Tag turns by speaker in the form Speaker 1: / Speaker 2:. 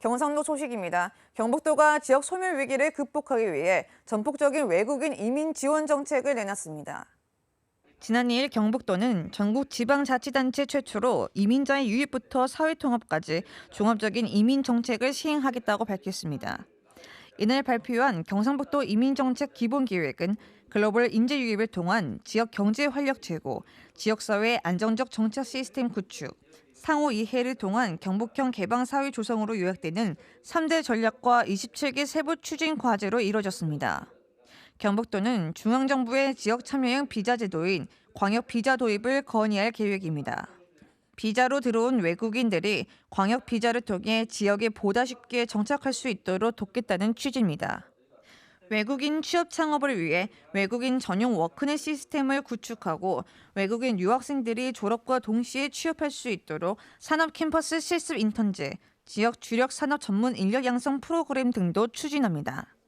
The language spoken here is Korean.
Speaker 1: 경상도 소식입니다. 경북도가 지역 소멸 위기를 극복하기 위해 전폭적인 외국인 이민 지원 정책을 내놨습니다. 지난 2일 경북도는 전국 지방자치단체 최초로 이민자의 유입부터 사회통합까지 종합적인 이민 정책을 시행하겠다고 밝혔습니다. 이날 발표한 경상북도 이민정책 기본계획은 글로벌 인재 유입을 통한 지역 경제 활력 제고, 지역사회 안정적 정착 시스템 구축, 상호 이해를 통한 경북형 개방 사회 조성으로 요약되는 3대 전략과 27개 세부 추진 과제로 이뤄졌습니다. 경북도는 중앙정부의 지역 참여형 비자 제도인 광역 비자 도입을 건의할 계획입니다. 비자로 들어온 외국인들이 광역 비자를 통해 지역에 보다 쉽게 정착할 수 있도록 돕겠다는 취지입니다. 외국인 취업 창업을 위해 외국인 전용 워크넷 시스템을 구축하고 외국인 유학생들이 졸업과 동시에 취업할 수 있도록 산업 캠퍼스 실습 인턴제, 지역 주력 산업 전문 인력 양성 프로그램 등도 추진합니다.